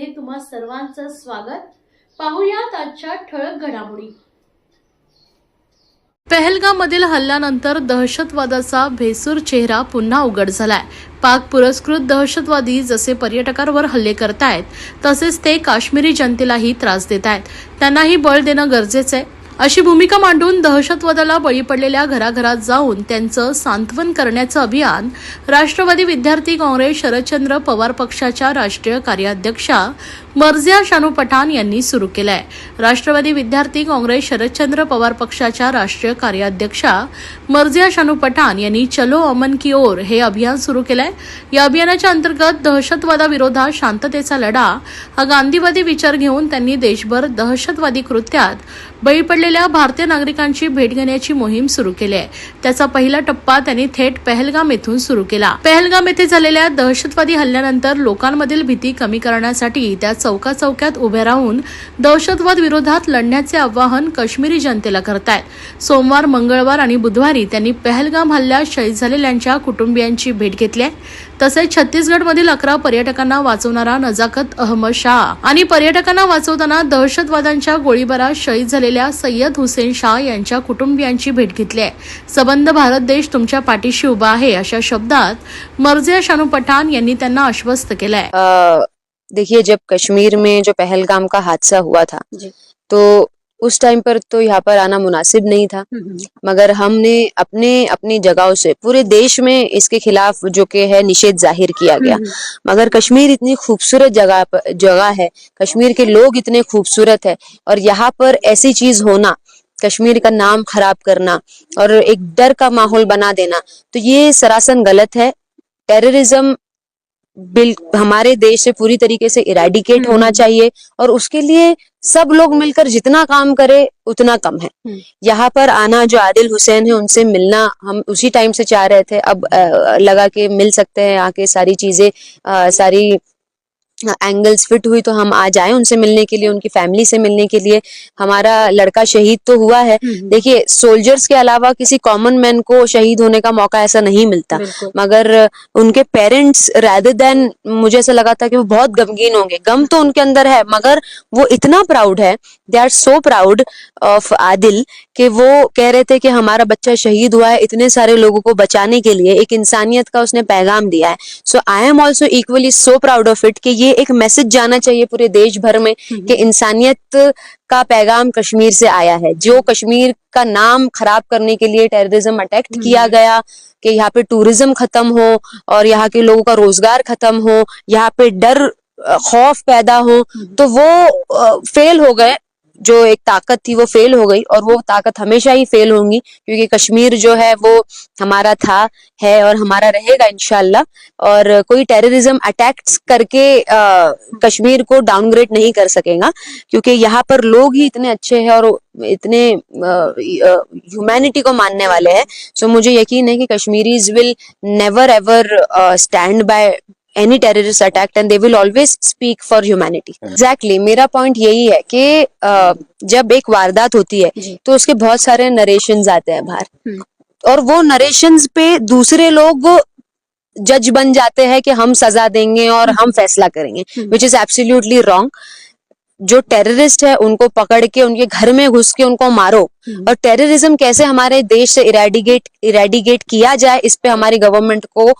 मध्ये तुम्हा सर्वांचं स्वागत. पाहुयात आजच्या ठळक घडामोडी. पहलगाममधील हल्ल्यानंतर दहशतवादाचा भेसूर चेहरा पुन्हा उघड झालाय. पाक पुरस्कृत दहशतवादी जसे पर्यटकांवर हल्ले करतायत तसेच ते काश्मीरी जनतेलाही त्रास देत आहेत त्यांनाही बळ देणं गरजेचं आहे. अशी भूमिका मांडून दहशतवादाला बळी पडलेल्या घराघरात जाऊन त्यांचं सांत्वन करण्याचं अभियान राष्ट्रवादी विद्यार्थी काँग्रेस शरदचंद्र पवार पक्षाच्या राष्ट्रीय कार्याध्यक्षा मर्जिया शानू पठाण यांनी सुरू केलं आहे राष्ट्रवादी विद्यार्थी काँग्रेस शरदचंद्र पवार पक्षाच्या राष्ट्रीय कार्याध्यक्षा मर्जिया शानू पठाण यांनी चलो अमन की ओर हे अभियान सुरू केलंय. या अभियानाच्या अंतर्गत दहशतवादाविरोधात शांततेचा लढा हा गांधीवादी विचार घेऊन त्यांनी देशभर दहशतवादी कृत्यात बळी पडलेल्या भारतीय नागरिकांची भेट घेण्याची मोहीम सुरू केली आहे. त्याचा पहिला टप्पा त्यांनी थेट पहलगाम येथून सुरू केला. पहलगाम येथे झालेल्या दहशतवादी हल्ल्यानंतर लोकांमधील भीती कमी करण्यासाठी त्या चौका चौकात उभे राहून दहशतवाद विरोधात लढण्याचे आवाहन काश्मीरी जनतेला करतायत. सोमवार मंगळवार आणि बुधवारी त्यांनी पहलगाम हल्ल्यात शहीद झालेल्यांच्या कुटुंबियांची भेट घेतली आहे. तसेच छत्तीसगडमधील अकरा पर्यटकांना वाचवणारा नजाकत अहमद शाह. आणि पर्यटकांना वाचवताना दहशतवाद्यांच्या गोळीबारात शहीद झालेल्या सय्यद हुसेन शाह यांच्या कुटुंबियांची भेट घेतली आहे. सबंध भारत देश तुमच्या पाठीशी उभा आहे अशा शब्दात मर्जिया शानू पठाण यांनी त्यांना आश्वस्त केलंय. अ, देखिए जब कश्मीर में जो पहलगाम का हादसा हुआ था जी। तो उस टाइम पर तो यहाँ पर आना मुनासिब नहीं था। मगर हमने अपने अपनी जगहों से पूरे देश में इसके खिलाफ जो के है निषेध ज़ाहिर किया गया। मगर कश्मीर इतनी खूबसूरत जगह जगह है कश्मीर के लोग इतने खूबसूरत है और यहाँ पर ऐसी चीज़ होना कश्मीर का नाम खराब करना और एक डर का माहौल बना देना तो ये सरासन गलत है। टेररिज्म बिल हमारे देश से पूरी तरीके से इरेडिकेट हम्म, होना। चाहिए और उसके लिए सब लोग मिलकर जितना काम करे उतना कम है हम्म। यहाँ पर आना जो आदिल हुसैन है उनसे मिलना हम उसी टाइम से चाह रहे थे अब लगा के मिल सकते हैं आके सारी चीज़ें सारी एंगल्स फिट हुई तो हम आज आए उनसे मिलने के लिए उनकी फैमिली से मिलने के लिए। हमारा लड़का शहीद तो हुआ है। देखिए सोल्जर्स के अलावा किसी कॉमन मैन को शहीद होने का मौका ऐसा नहीं मिलता। मगर उनके पेरेंट्स rather देन मुझे ऐसा लगा था कि वो बहुत गमगीन होंगे। गम तो उनके अंदर है मगर वो इतना प्राउड है they are so proud of Adil कि वो कह रहे थे कि हमारा बच्चा शहीद हुआ है इतने सारे लोगों को बचाने के लिए एक इंसानियत का उसने पैगाम दिया है। So I am also equally so proud of it कि ये एक मैसेज जाना चाहिए पूरे देश भर में कि इंसानियत का पैगाम कश्मीर से आया है। जो कश्मीर का नाम खराब करने के लिए टेररिज्म अटैक हम्म। किया गया कि यहाँ पे टूरिज़्म खत्म हो और यहाँ के लोगों का रोज़गार खत्म हो यहाँ पे डर खौफ पैदा हो तो वो फेल हो गए। जो एक ताकत थी वो फेल हो गई और वो ताकत हमेशा ही फेल होंगी क्योंकि कश्मीर जो है वो हमारा था है और हमारा रहेगा इंशाल्लाह। और कोई टेररिज्म अटैक्स करके अ, कश्मीर को डाउनग्रेड नहीं कर सकेगा क्योंकि यहाँ पर लोग ही इतने अच्छे हैं और इतने ह्यूमैनिटी को मानने वाले हैं। सो मुझे यकीन है कि Kashmiris will never ever stand by any terrorist attack and they will always speak for humanity exactly मेरा पॉइंट यही है कि जब एक वारदात होती है तो उसके बहुत सारे नरेशंस आते हैं बाहर। हम्म। और वो नरेशंस पे दूसरे लोग जज बन जाते हैं कि हम सजा देंगे और हम फैसला करेंगे। विच इज़ एब्सोल्युटली रॉन्ग जो टेररिस्ट है उनको पकड़ के उनके घर में घुस के उनको मारो। हम्म। और टेररिज्म कैसे हमारे देश से इरेडिकेट इरेडिकेट किया जाए इस पे हमारी गवर्नमेंट को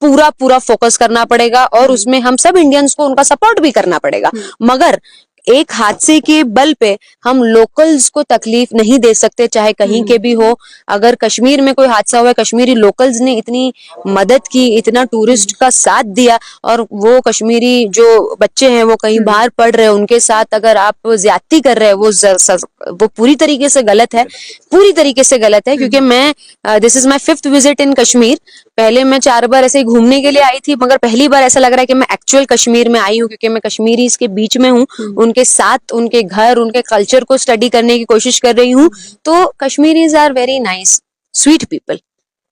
पूरा पूरा फोकस करना पड़ेगा और उसमें हम सब इंडियंस को उनका सपोर्ट भी करना पड़ेगा। मगर एक हादसे के बल पे हम लोकल्स को तकलीफ़ नहीं दे सकते चाहे कहीं के भी हो। अगर कश्मीर में कोई हादसा हुआ कश्मीरी लोकल्स ने इतनी मदद की इतना टूरिस्ट का साथ दिया और वो कश्मीरी जो बच्चे हैं वो कहीं बाहर पढ़ रहे हैं उनके साथ अगर आप ज्यादती कर रहे हैं वो ज- स- वो पूरी तरीके से गलत है। पूरी तरीके से गलत है क्योंकि मैं this is my fifth visit in Kashmir. पहले मैं चार बार ऐसे ही घूमने के लिए आई थी मगर पहली बार ऐसा लग रहा है कि मैं एक्चुअल कश्मीर में आई हूँ क्योंकि मैं कश्मीरी इसके बीच में हूँ। उनके साथ उनके घर उनके कल्चर को स्टडी करने की कोशिश कर रही हूँ। तो Kashmiris are very nice sweet people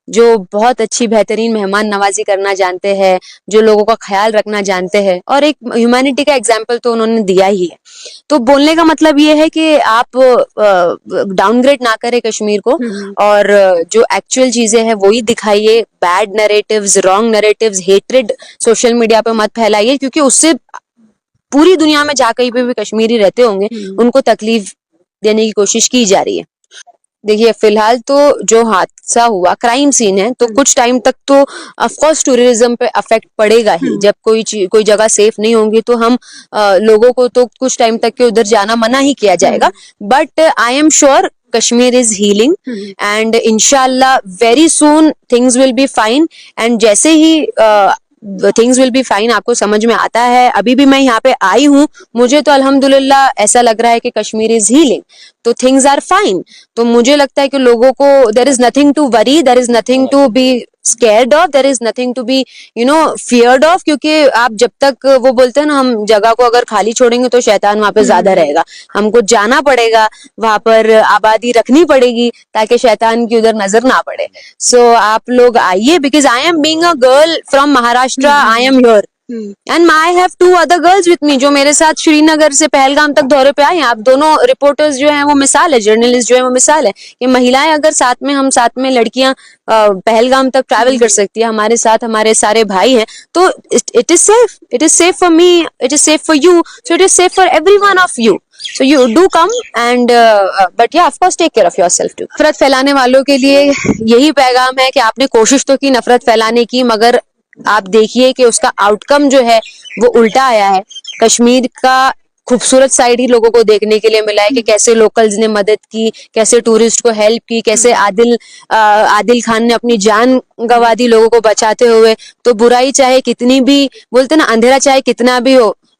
जो बहुत अच्छी बेहतरीन मेहमान नवाजी करना जानते हैं जो लोगों का ख्याल रखना जानते हैं। और एक ह्यूमैनिटी का एग्ज़ाम्पल तो उन्होंने दिया ही है। तो बोलने का मतलब ये है कि आप डाउनग्रेड ना करें कश्मीर को और जो एक्चुअल चीज़ें हैं वही दिखाइए। Bad narratives wrong narratives hatred social media पे मत फैलाइए क्योंकि उससे पूरी दुनिया में जहाँ कहीं पे भी कश्मीरी रहते होंगे उनको तकलीफ़ देने की कोशिश की जा रही है। देखिए फ़िलहाल तो जो हादसा हुआ क्राइम सीन है तो कुछ टाइम तक तो ऑफकोर्स टूरिज़्म पे अफेक्ट पड़ेगा ही। जब कोई कोई जगह सेफ़ नहीं होंगी तो हम अ, लोगों को तो कुछ टाइम तक के उधर जाना मना ही किया जाएगा। But I am sure Kashmir is healing and इनशाला very soon things will be fine and जैसे ही थिंग्स विल बी फाइन आपको समझ में आता है। अभी भी मैं यहाँ पे आई हूँ, मुझे तो अल्हम्दुलिल्लाह ऐसा लग रहा है कि कश्मीर इज़ हीलिंग तो थिंग्स आर फाइन तो मुझे लगता है कि लोगों को there is nothing to worry there is nothing to be scared of there is nothing to be you know feared of क्योंकि आप जब तक वो बोलते हैं ना हम जगह को अगर खाली छोड़ेंगे तो शैतान वहाँ पे ज़्यादा रहेगा। हमको जाना पड़ेगा वहाँ पर आबादी रखनी पड़ेगी ताकि शैतान की उधर नज़र ना पड़े। सो so, आप लोग आइए because I am being a girl from Maharashtra I am your and I have two other girls with me जो मेरे साथ श्रीनगर से पहलगाम तक दौरे पे आए हैं। आप दोनों रिपोर्टर्स जो हैं, वो मिसाल है जर्नलिस्ट जो है, वो मिसाल है कि महिलाएँ अगर साथ में, हम साथ में लड़कियाँ पहलगाम तक ट्रैवल कर सकती है, हमारे साथ, हमारे सारे भाई हैं तो it is safe it is safe for me it is safe for you so it is safe for every one of you so you do come and but yeah of course take care of yourself too नफरत फैलाने वालों के लिए यही पैगाम है कि आपने कोशिश तो की नफरत फैलाने की, मगर आप देखिए कि उसका आउटकम जो है वो उल्टा आया है। कश्मीर का खूबसूरत साइड ही लोगों को देखने के लिए मिला है कि कैसे लोकल्स ने मदद की कैसे टूरिस्ट को हेल्प की कैसे आदिल आ, आदिल खान ने अपनी जान गंवा दी लोगों को बचाते हुए। तो बुराई चाहे कितनी भी बोलते ना अंधेरा चाहे कितना भी हो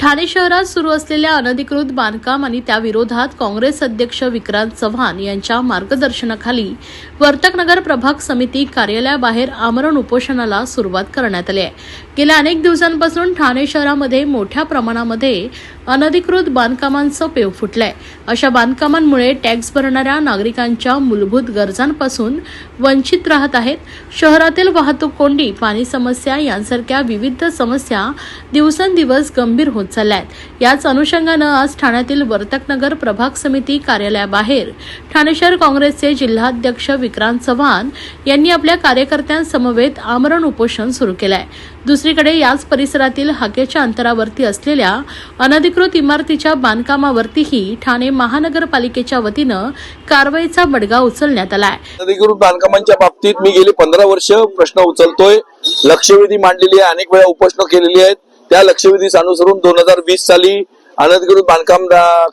ठाणे शहरात सुरू असलेल्या अनधिकृत बांधकाम आणि त्याविरोधात काँग्रेस अध्यक्ष विक्रांत चव्हाण यांच्या मार्गदर्शनाखाली वर्तकनगर प्रभाग समिती कार्यालयाबाहेर आमरण उपोषणाला सुरुवात करण्यात आली आहे. गेल्या अनेक दिवसांपासून ठाणे शहरामध्ये मोठ्या प्रमाणामध्ये अनधिकृत बांधकामांचं पेव फुटलंय. अशा बांधकामांमुळे टॅक्स भरणाऱ्या नागरिकांच्या मूलभूत गरजांपासून वंचित राहत आहेत. शहरातील वाहतूक कोंडी पाणी समस्या यांसारख्या विविध समस्या दिवसेंदिवस गंभीर होत चालल्या आहेत. याच अनुषंगानं आज ठाण्यातील वर्तकनगर प्रभाग समिती कार्यालयाबाहेर ठाणे शहर काँग्रेसचे जिल्हाध्यक्ष विक्रांत चव्हाण यांनी आपल्या कार्यकर्त्यांसमवेत आमरण उपोषण सुरू केलं आहे दुसरीकडे याच परिसरातील हाकेच्या अंतरावरती असलेल्या अनधिकृत इमारतीच्या बांधकामावरतीही ठाणे महानगरपालिकेच्या वतीनं कारवाईचा बडगा उचलण्यात आला आहे बांधकामांच्या बाबतीत मी गेली पंधरा वर्ष प्रश्न उचलतोय. लक्षवेधी मांडलेली आहे अनेक वेळा उपोषण केलेली आहेत. त्या लक्षवेधीस अनुसरून दोन हजार वीस साली अनधिकृत बांधकाम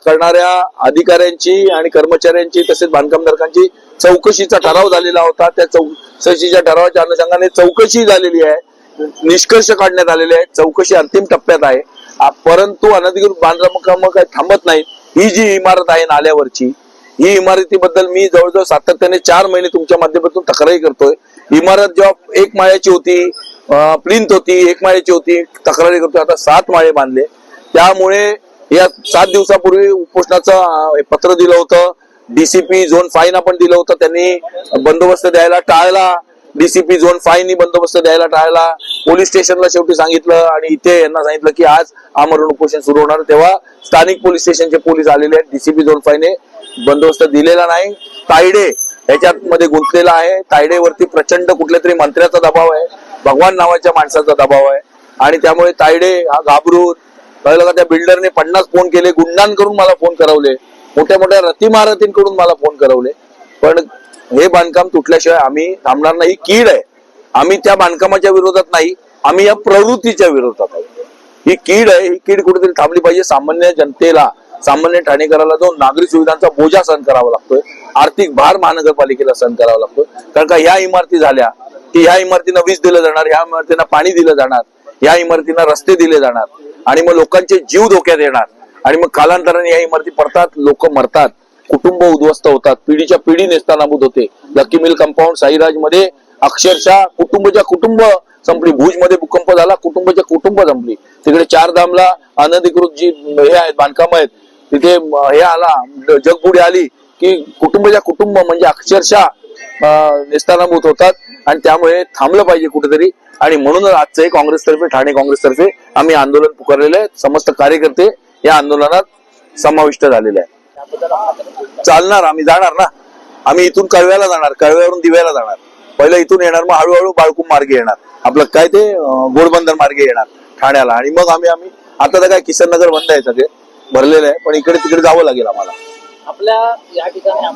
करणाऱ्या अधिकाऱ्यांची आणि कर्मचाऱ्यांची तसेच बांधकामधारकांची चौकशीचा ठराव झालेला होता. त्या चौकशीच्या ठरावाच्या अनुषंगाने चौकशी झालेली आहे. निष्कर्ष काढण्यात आलेले आहे. चौकशी अंतिम टप्प्यात आहे. परंतु अनधिकृत बांधकाम काही थांबत नाही. ही जी इमारत आहे नाल्यावरची ही इमारतीबद्दल मी जवळजवळ सातत्याने चार महिने तुमच्या माध्यमातून तक्रारी करतोय. इमारत जेव्हा एक माळ्याची होती प्लिंत होती एक माळ्याची होती तक्रारी करतोय. आता सात माळे बांधले. त्यामुळे या सात दिवसापूर्वी उपोषणाचं पत्र दिलं होतं. डीसीपी झोन फाईन आपण दिलं होतं त्यांनी बंदोबस्त द्यायला टाळला. डीसीपी झोन फाईन बंदोबस्त द्यायला टाळला. पोलीस स्टेशनला शेवटी सांगितलं आणि इथे यांना सांगितलं की आज आमरण उपोषण सुरू होणार. तेव्हा स्थानिक पोलीस स्टेशनचे पोलीस आलेले आहेत. डीसीपी झोन फाईने बंदोबस्त दिलेला नाही. तायडे याच्यात मध्ये गुंतलेला आहे. तायडेवरती प्रचंड कुठल्या तरी मंत्र्याचा दबाव आहे. भगवान नावाच्या माणसाचा दबाव आहे. आणि त्यामुळे तायडे हा घाबरून कळलं का त्या बिल्डरने पन्नास फोन केले. गुंडांकडून मला फोन करावले. मोठ्या मोठ्या रती रतिमारतींकडून मला फोन करवले. पण हे बांधकाम तुटल्याशिवाय आम्ही थांबणार नाही. कीड आहे. आम्ही त्या बांधकामाच्या विरोधात नाही. आम्ही या प्रवृत्तीच्या विरोधात आहे. ही कीड आहे. ही कीड कुठेतरी थांबली पाहिजे. सामान्य जनतेला सामान्य ठाणेकराला जो नागरिक सुविधांचा बोजा सहन करावा लागतोय. आर्थिक भार महानगरपालिकेला सहन करावा लागतोय. कारण का ह्या इमारती झाल्या की ह्या इमारतींना वीज दिलं जाणार ह्या इमारतींना पाणी दिलं जाणार या इमारतींना रस्ते दिले जाणार आणि मग लोकांचे जीव धोक्यात येणार. आणि मग कालांतराने या इमारती पडतात लोक मरतात कुटुंब उद्ध्वस्त होतात. पिढीच्या पिढी नेस्तानाबूत होते. लकी मिल कंपाऊंड साईराजमध्ये अक्षरशः कुटुंबच्या कुटुंब संपली. भुजमध्ये भूकंप झाला कुटुंबाच्या कुटुंब संपली. तिकडे चार धामला अनधिकृत जी हे आहेत बांधकाम आहेत तिथे हे आला जगबुडी आली की कुटुंबाच्या कुटुंब म्हणजे अक्षरशः नेस्तानाभूत होतात आणि त्यामुळे थांबलं पाहिजे कुठेतरी. आणि म्हणूनच आजचे काँग्रेसतर्फे ठाणे काँग्रेसतर्फे आम्ही आंदोलन पुकारलेलं आहे. समस्त कार्यकर्ते या आंदोलनात समाविष्ट झालेले आहे. चालणार आम्ही जाणार ना. आम्ही इथून कळव्याला जाणार कळव्यावरून दिव्याला जाणार. पहिलं इथून येणार मग हळूहळू बाळकूम मार्गे येणार. आपलं काय ते अं, गोडबंदर मार्गे येणार ठाण्याला. आणि मग आम्ही आम्ही आता तर काय किसन नगर बंद आहे सगळे भरलेलं आहे पण इकडे तिकडे जावं लागेल आम्हाला. आपल्या या ठिकाणी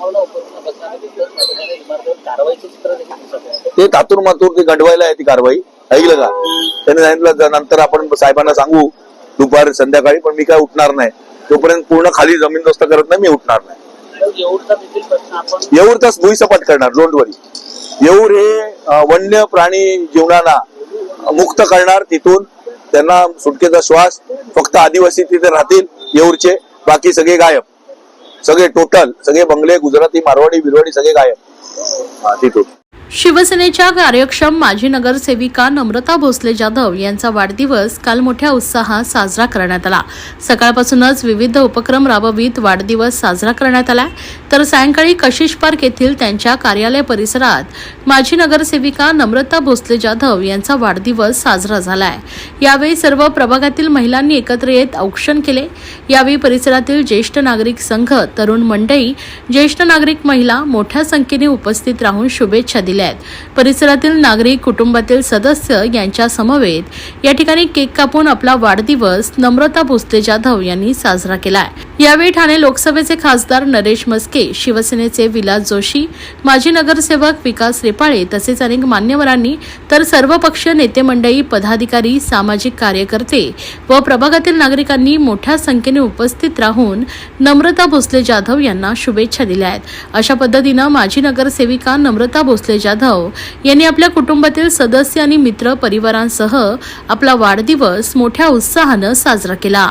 ते तातूर मातूर ते गंडवायला आहे ती कारवाई. ऐकलं का? त्यांनी सांगितलं "ज- नंतर आपण साहेबांना सांगू दुपार संध्याकाळी पण मी काय उठणार नाही. तोपर्यंत पूर्ण खाली जमीन दोस्त करत नाही मी उठणार नाही. तर एवढा देखील प्रश्न आपण येऊर तास भुईसपाट करणार डोंट वरी येऊर हे वन्य प्राणी जीवनाला मुक्त करणार तिथून त्यांना सुटकेचा श्वास फक्त आदिवासी तिथे राहतील येऊरचे. बाकी सगळे गायब. सगळे टोटल सगळे बंगले गुजराती मारवाडी बिरवाडी सगळे गायब. हा, तिथून. शिवसेनेच्या कार्यक्षम माजी नगरसेविका नम्रता भोसले जाधव यांचा वाढदिवस काल मोठ्या उत्साहात साजरा करण्यात आला. सकाळपासूनच विविध उपक्रम राबवित वाढदिवस साजरा करण्यात आला तर सायंकाळी कशिश पार्क येथील त्यांच्या कार्यालय परिसरात माजी नगरसेविका नम्रता भोसले जाधव यांचा वाढदिवस साजरा झालाय. यावेळी सर्व प्रभागातील महिलांनी एकत्र येत औक्षण केले. यावेळी परिसरातील ज्येष्ठ नागरिक संघ तरुण मंडळी ज्येष्ठ नागरिक महिला मोठ्या संख्येने उपस्थित राहून शुभेच्छा दिल्या. आहेत. परिसरातील नागरिक कुटुंबातील सदस्य यांच्या समवेत या ठिकाणी केक कापून आपला वाढदिवस नम्रता भोसले जाधव यांनी साजरा केला आहे यावेळी ठाणे लोकसभेचे खासदार नरेश मस्के शिवसेनेचे विलास जोशी माजी नगरसेवक विकास रेपाळे तसेच अनेक मान्यवरांनी तर सर्वपक्षीय नेते मंडळी पदाधिकारी सामाजिक कार्यकर्ते व प्रभागातील नागरिकांनी मोठ्या संख्येने उपस्थित राहून नम्रता भोसले जाधव यांना शुभेच्छा दिल्या आहेत. अशा पद्धतीनं माजी नगरसेविका नम्रता भोसले जाधव यांनी आपल्या कुटुंबातील सदस्य आणि मित्र परिवारांसह आपला वाढदिवस मोठ्या उत्साहानं साजरा केला.